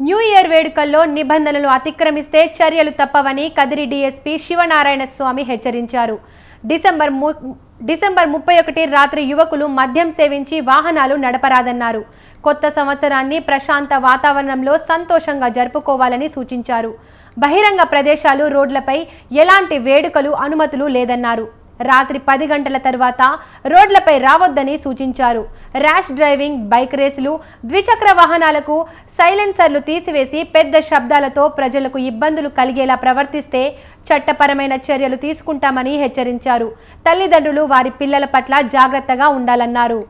New year వేడుకల్లో నిబంధనలు అతిక్రమిస్తే చర్యలు తప్పవని కదిరి డీఎస్పీ శివనారాయణ స్వామి హెచ్చరించారు. డిసెంబర్ ము డిసెంబర్ ముప్పై ఒకటి రాత్రి యువకులు మద్యం సేవించి వాహనాలు నడపరాదన్నారు. కొత్త సంవత్సరాన్ని ప్రశాంత వాతావరణంలో సంతోషంగా జరుపుకోవాలని సూచించారు. బహిరంగ ప్రదేశాలు రోడ్లపై ఎలాంటి వేడుకలు అనుమతులు లేదన్నారు. రాత్రి పది గంటల తర్వాత రోడ్లపై రావద్దని సూచించారు. ర్యాష్ డ్రైవింగ్ బైక్ రేసులు ద్విచక్ర వాహనాలకు సైలెన్సర్లు తీసివేసి పెద్ద శబ్దాలతో ప్రజలకు ఇబ్బందులు కలిగేలా ప్రవర్తిస్తే చట్టపరమైన చర్యలు తీసుకుంటామని హెచ్చరించారు. తల్లిదండ్రులు వారి పిల్లల పట్ల జాగ్రత్తగా ఉండాలన్నారు.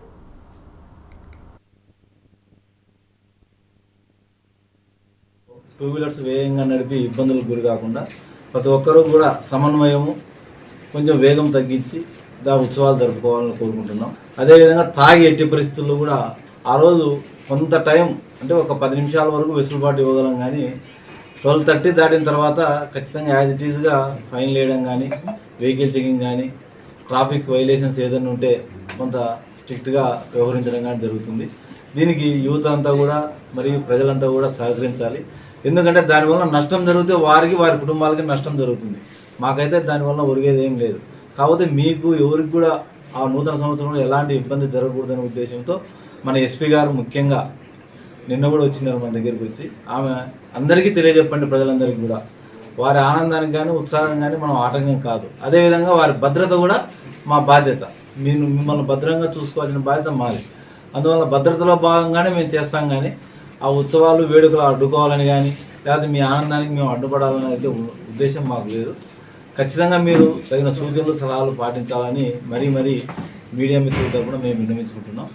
టూ వీలర్స్ వేగంగా నడిపి ఇబ్బందులకు గురి కాకుండా ప్రతి ఒక్కరూ కూడా సమన్వయము కొంచెం వేగం తగ్గించి దా ఉత్సవాలు జరుపుకోవాలని కోరుకుంటున్నాం. అదేవిధంగా తాగి ఎట్టి పరిస్థితుల్లో కూడా ఆ రోజు కొంత టైం అంటే ఒక పది నిమిషాల వరకు వెసులుబాటు ఇవ్వగలం కానీ ట్వెల్వ్ థర్టీ దాటిన తర్వాత ఖచ్చితంగా యాజ్ ఇట్ ఈజ్గా ఫైన్ వేయడం కానీ వెహికల్ చెకింగ్ కానీ ట్రాఫిక్ వైలేషన్స్ ఏదైనా ఉంటే కొంత స్ట్రిక్ట్గా వ్యవహరించడం కానీ జరుగుతుంది. దీనికి యువత అంతా కూడా మరియు ప్రజలంతా కూడా సహకరించాలి. ఎందుకంటే దానివల్ల నష్టం జరిగితే వారికి వారి కుటుంబాలకి నష్టం జరుగుతుంది. మాకైతే దానివల్ల ఒరిగేది ఏం లేదు. కాకపోతే మీకు ఎవరికి కూడా ఆ నూతన సంవత్సరంలో ఎలాంటి ఇబ్బంది జరగకూడదనే ఉద్దేశంతో మన ఎస్పీ గారు ముఖ్యంగా నిన్న కూడా వచ్చినారు మన దగ్గరికి వచ్చి. ఆమె అందరికీ తెలియజెప్పండి ప్రజలందరికీ కూడా. వారి ఆనందానికి కానీ ఉత్సాహం కానీ మనం ఆటంకం కాదు. అదేవిధంగా వారి భద్రత కూడా మా బాధ్యత. మీరు మిమ్మల్ని భద్రంగా చూసుకోవాల్సిన బాధ్యత మాది. అందువల్ల భద్రతలో భాగంగానే మేము చేస్తాం కానీ ఆ ఉత్సవాలు వేడుకలు అడ్డుకోవాలని కానీ లేకపోతే మీ ఆనందానికి మేము అడ్డుపడాలని అయితే ఉద్దేశం మాకు లేదు. ఖచ్చితంగా మీరు తగిన సూచనలు సలహాలు పాటించాలని మరీ మరీ మీడియా మిత్రులతో కూడా మేము విన్నవించుకుంటున్నాం.